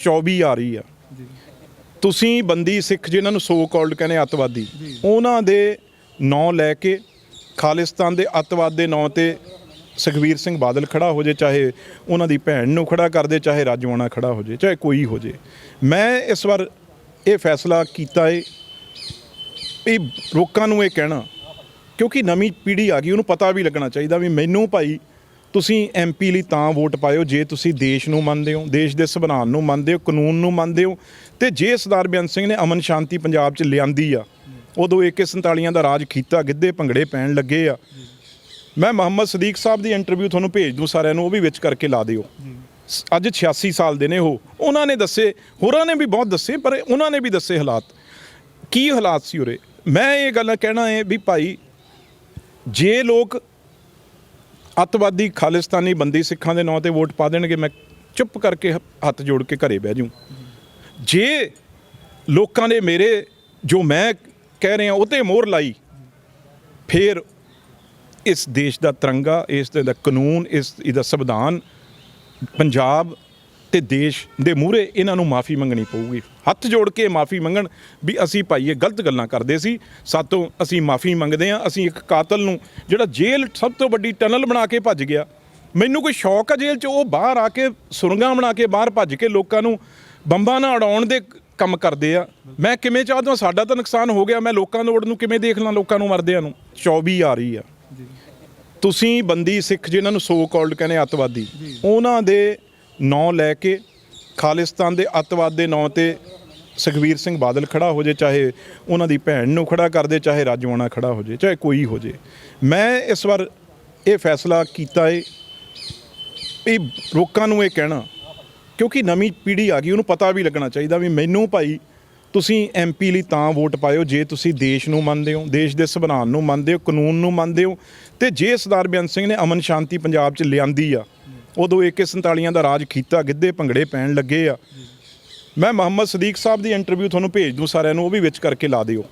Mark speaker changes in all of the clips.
Speaker 1: 24 ਆ ਰਹੀ ਆ। ਤੁਸੀਂ ਬੰਦੀ ਸਿੱਖ ਜਿਨ੍ਹਾਂ ਨੂੰ ਸੋ ਕਾਲਡ ਕਹਿੰਦੇ ਅੱਤਵਾਦੀ ਉਹਨਾਂ ਦੇ ਨਾਂ ਲੈ ਕੇ ਖਾਲਿਸਤਾਨ ਦੇ ਅੱਤਵਾਦ ਦੇ ਨਾਂ ਤੇ ਸੁਖਵੀਰ ਸਿੰਘ ਬਾਦਲ ਖੜਾ ਹੋ ਜੇ ਚਾਹੇ ਉਹਨਾਂ ਦੀ ਭੈਣ ਨੂੰ ਖੜਾ ਕਰ ਦੇ ਚਾਹੇ ਰਾਜਵਾਨਾ ਖੜਾ ਹੋ ਜੇ ਚਾਹੇ ਕੋਈ ਹੋ ਜੇ। ਮੈਂ ਇਸ ਵਾਰ ਇਹ ਫੈਸਲਾ ਕੀਤਾ ਏ ਇਹ ਲੋਕਾਂ ਨੂੰ ਇਹ ਕਹਿਣਾ ਕਿਉਂਕਿ ਨਵੀਂ ਪੀੜ੍ਹੀ ਆ ਗਈ ਉਹਨੂੰ ਪਤਾ ਵੀ ਲੱਗਣਾ ਚਾਹੀਦਾ ਵੀ ਮੈਨੂੰ ਭਾਈ ਤੁਸੀਂ ਐਮਪੀ ਲਈ ਤਾਂ ਵੋਟ ਪਾਇਓ ਜੇ ਤੁਸੀਂ ਦੇਸ਼ ਨੂੰ ਮੰਨਦੇ ਹੋ, ਦੇਸ਼ ਦੇ ਸੰਵਿਧਾਨ ਨੂੰ ਮੰਨਦੇ ਹੋ, ਕਾਨੂੰਨ ਨੂੰ ਮੰਨਦੇ ਹੋ। ਤੇ ਜੇ ਸਰਦਾਰ ਬੇਅੰਤ ਸਿੰਘ ਨੇ ਅਮਨ ਸ਼ਾਂਤੀ ਪੰਜਾਬ 'ਚ ਲਿਆਂਦੀ ਆ, ਉਦੋਂ AK47 ਦਾ ਰਾਜ ਕੀਤਾ ਗਿੱਧੇ ਭੰਗੜੇ ਪੈਣ ਲੱਗੇ ਆ। ਮੈਂ ਮੁਹੰਮਦ ਸਦੀਕ ਸਾਹਿਬ ਦੀ ਇੰਟਰਵਿਊ ਤੁਹਾਨੂੰ ਭੇਜ ਦੂੰ ਸਾਰਿਆਂ ਨੂੰ, ਉਹ ਵੀ ਵਿੱਚ ਕਰਕੇ ਲਾ ਦਿਓ। ਸ- ਅੱਜ 86 ਸਾਲ ਦੇ ਨੇ ਉਹ। ਉਹਨਾਂ ਨੇ ਦੱਸੇ, ਹੋਰਾਂ ਨੇ ਵੀ ਬਹੁਤ ਦੱਸੇ, ਪਰ ਉਹਨਾਂ ਨੇ ਵੀ ਦੱਸੇ ਹਾਲਾਤ। ਕੀ ਹਾਲਾਤ ਸੀ ਉਰੇ? ਮੈਂ ਇਹ ਗੱਲ ਕਹਿਣਾ ਹੈ ਵੀ ਭਾਈ, ਜੇ ਲੋਕ ਅੱਤਵਾਦੀ ਖਾਲਿਸਤਾਨੀ ਬੰਦੀ ਸਿੱਖਾਂ ਦੇ ਨਾਂ ਤੇ ਵੋਟ ਪਾ ਦੇਣਗੇ, ਮੈਂ ਚੁੱਪ ਕਰਕੇ ਹ- ਹੱਥ ਜੋੜ ਕੇ ਘਰੇ ਬਹਿ ਜੂ ਜੇ ਲੋਕਾਂ ਨੇ ਮੇਰੇ ਜੋ ਮੈਂ ਕਹਿ ਰਿਹਾ, ਉਹ ਤੇ ਮੋਹਰ ਲਾਈ, ਫਿਰ ਇਸ ਦੇਸ਼ ਦਾ ਤਿਰੰਗਾ, ਇਸ ਦਾ ਕਾਨੂੰਨ, ਇਸ, ਇਹਦਾ ਸੰਵਿਧਾਨ, ਪੰਜਾਬ ਤੇ ਦੇਸ਼ ਦੇ ਮੂਹਰੇ ਇਹਨਾਂ ਨੂੰ ਮਾਫੀ ਮੰਗਣੀ ਪਊਗੀ। ਹੱਥ ਜੋੜ ਕੇ ਮਾਫੀ ਮੰਗਣ ਵੀ ਅਸੀਂ ਭਾਈ ਇਹ ਗਲਤ ਗੱਲਾਂ ਕਰਦੇ ਸੀ। ਸਾਤੋਂ ਅਸੀਂ ਮਾਫੀ ਮੰਗਦੇ ਹਾਂ ਅਸੀਂ ਇੱਕ ਕਾਤਲ ਨੂੰ ਜਿਹੜਾ ਜੇਲ੍ਹ ਸਭ ਤੋਂ ਵੱਡੀ ਟਨਲ ਬਣਾ ਕੇ ਭੱਜ ਗਿਆ। ਮੈਨੂੰ ਕੋਈ ਸ਼ੌਕ ਆ ਜੇਲ੍ਹ 'ਚ ਉਹ ਬਾਹਰ ਆ ਕੇ ਸੁਰੰਗਾਂ ਬਣਾ ਕੇ ਬਾਹਰ ਭੱਜ ਕੇ ਲੋਕਾਂ ਨੂੰ ਬੰਬਾਂ ਨਾਲ ਉਡਾਉਣ ਦੇ ਕੰਮ ਕਰਦੇ ਆ। ਮੈਂ ਕਿਵੇਂ ਚਾਹਦਾ ਸਾਡਾ ਤਾਂ ਨੁਕਸਾਨ ਹੋ ਗਿਆ। ਮੈਂ ਲੋਕਾਂ ਨੂੰ ਨੂੰ ਕਿਵੇਂ ਦੇਖ ਲਾਂ ਲੋਕਾਂ ਨੂੰ ਮਰਦਿਆਂ ਨੂੰ? 24 ਆ ਰਹੀ ਆ। ਤੁਸੀਂ ਬੰਦੀ ਸਿੱਖ ਜਿਨ੍ਹਾਂ ਨੂੰ ਸੋ ਕਾਲਡ ਕਹਿੰਦੇ ਅੱਤਵਾਦੀ ਉਹਨਾਂ ਦੇ ਨਾਂ ਲੈ ਕੇ ਖਾਲਿਸਤਾਨ ਦੇ ਅੱਤਵਾਦ ਦੇ ਨਾਂ ਤੇ ਸੁਖਵੀਰ ਸਿੰਘ ਬਾਦਲ ਖੜਾ ਹੋ ਜੇ, ਚਾਹੇ ਉਹਨਾਂ ਦੀ ਭੈਣ ਨੂੰ ਖੜਾ ਕਰ ਦੇ, ਚਾਹੇ ਰਾਜਵਾਨਾ ਖੜਾ ਹੋ ਜੇ, ਚਾਹੇ ਕੋਈ ਹੋ ਜੇ। ਮੈਂ ਇਸ ਵਾਰ ਇਹ ਫੈਸਲਾ ਕੀਤਾ ਏ। ਇਹ ਲੋਕਾਂ ਨੂੰ ਇਹ ਕਹਿਣਾ, ਕਿਉਂਕਿ ਨਵੀਂ ਪੀੜ੍ਹੀ ਆ ਗਈ, ਉਹਨੂੰ ਪਤਾ ਵੀ ਲੱਗਣਾ ਚਾਹੀਦਾ ਵੀ ਮੈਨੂੰ ਭਾਈ ਤੁਸੀਂ ਐਮਪੀ ਲਈ ਤਾਂ ਵੋਟ ਪਾਇਓ, ਜੇ ਤੁਸੀਂ ਦੇਸ਼ ਨੂੰ ਮੰਨਦੇ ਹੋ, ਦੇਸ਼ ਦੇ ਸੰਵਿਧਾਨ ਨੂੰ ਮੰਨਦੇ ਹੋ, ਕਾਨੂੰਨ ਨੂੰ ਮੰਨਦੇ ਹੋ। ਤੇ ਜੇ ਸਰਦਾਰ ਬੇਅੰਤ ਸਿੰਘ ਨੇ ਅਮਨ ਸ਼ਾਂਤੀ ਪੰਜਾਬ 'ਚ ਲਿਆਂਦੀ ਆ ਉਦੋਂ AK47 ਦਾ ਰਾਜ ਕੀਤਾ, ਗਿੱਧੇ ਭੰਗੜੇ ਪੈਣ ਲੱਗੇ ਆ। ਮੈਂ ਮੁਹੰਮਦ ਸਦੀਕ ਸਾਹਿਬ ਦੀ ਇੰਟਰਵਿਊ ਤੁਹਾਨੂੰ ਭੇਜ ਦੂੰ ਸਾਰਿਆਂ ਨੂੰ, ਉਹ ਵੀ ਵਿੱਚ ਕਰਕੇ ਲਾ ਦਿਓ।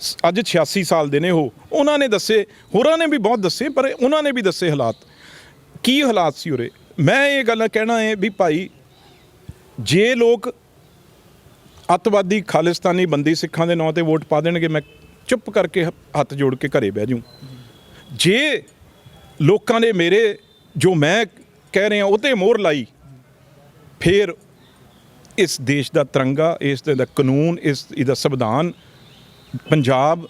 Speaker 1: ਸ- ਅੱਜ 86 ਸਾਲ ਦੇ ਨੇ ਉਹ। ਉਹਨਾਂ ਨੇ ਦੱਸੇ, ਹੋਰਾਂ ਨੇ ਵੀ ਬਹੁਤ ਦੱਸੇ, ਪਰ ਉਹਨਾਂ ਨੇ ਵੀ ਦੱਸੇ ਹਾਲਾਤ। ਕੀ ਹਾਲਾਤ ਸੀ ਉਰੇ? ਮੈਂ ਇਹ ਗੱਲ ਕਹਿਣਾ ਹੈ ਵੀ ਭਾਈ, ਜੇ ਲੋਕ ਅੱਤਵਾਦੀ ਖਾਲਿਸਤਾਨੀ ਬੰਦੀ ਸਿੱਖਾਂ ਦੇ ਨਾਂ ਤੇ ਵੋਟ ਪਾ ਦੇਣਗੇ, ਮੈਂ ਚੁੱਪ ਕਰਕੇ ਹ- ਹੱਥ ਜੋੜ ਕੇ ਘਰੇ ਬਹਿ ਜੂ ਜੇ ਲੋਕਾਂ ਨੇ ਮੇਰੇ, ਜੋ ਮੈਂ ਕਹਿ ਰਿਹਾ ਉਹ ਤੇ ਮੋਹਰ ਲਾਈ। ਫਿਰ ਇਸ ਦੇਸ਼ ਦਾ ਤਿਰੰਗਾ, ਇਸ ਦੇ ਦਾ ਕਾਨੂੰਨ, ਇਸ ਇਹਦਾ ਸੰਵਿਧਾਨ, ਪੰਜਾਬ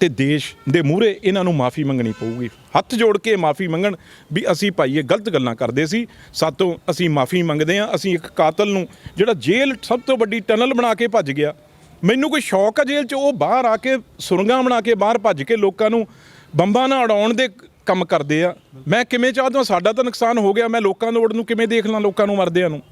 Speaker 1: ਤੇ ਦੇਸ਼ ਦੇ ਮੂਹਰੇ ਇਹਨਾਂ ਨੂੰ ਮਾਫੀ ਮੰਗਣੀ ਪਊਗੀ। ਹੱਥ ਜੋੜ ਕੇ ਮਾਫੀ ਮੰਗਣ ਵੀ ਅਸੀਂ ਭਾਈ ਇਹ ਗਲਤ ਗੱਲਾਂ ਕਰਦੇ ਸੀ। ਸਾਤੋਂ ਅਸੀਂ ਮਾਫੀ ਮੰਗਦੇ ਹਾਂ, ਅਸੀਂ ਇੱਕ ਕਾਤਲ ਨੂੰ ਜਿਹੜਾ ਜੇਲ੍ਹ ਸਭ ਤੋਂ ਵੱਡੀ ਟਨਲ ਬਣਾ ਕੇ ਭੱਜ ਗਿਆ। ਮੈਨੂੰ ਕੋਈ ਸ਼ੌਕ ਆ ਜੇਲ੍ਹ 'ਚ, ਉਹ ਬਾਹਰ ਆ ਕੇ ਸੁਰੰਗਾਂ ਬਣਾ ਕੇ ਬਾਹਰ ਭੱਜ ਕੇ ਲੋਕਾਂ ਨੂੰ ਬੰਬਾਂ ਨਾਲ ਉਡਾਉਣ ਦੇ ਕੰਮ ਕਰਦੇ ਆ। ਮੈਂ ਕਿਵੇਂ ਚਾਹਦਾ ਸਾਡਾ ਤਾਂ ਨੁਕਸਾਨ ਹੋ ਗਿਆ। ਮੈਂ ਲੋਕਾਂ ਨੂੰ ਨੂੰ ਕਿਵੇਂ ਦੇਖ ਲਾਂ? ਲੋਕਾਂ ਨੂੰ, ਮਰਦਿਆਂ ਨੂੰ।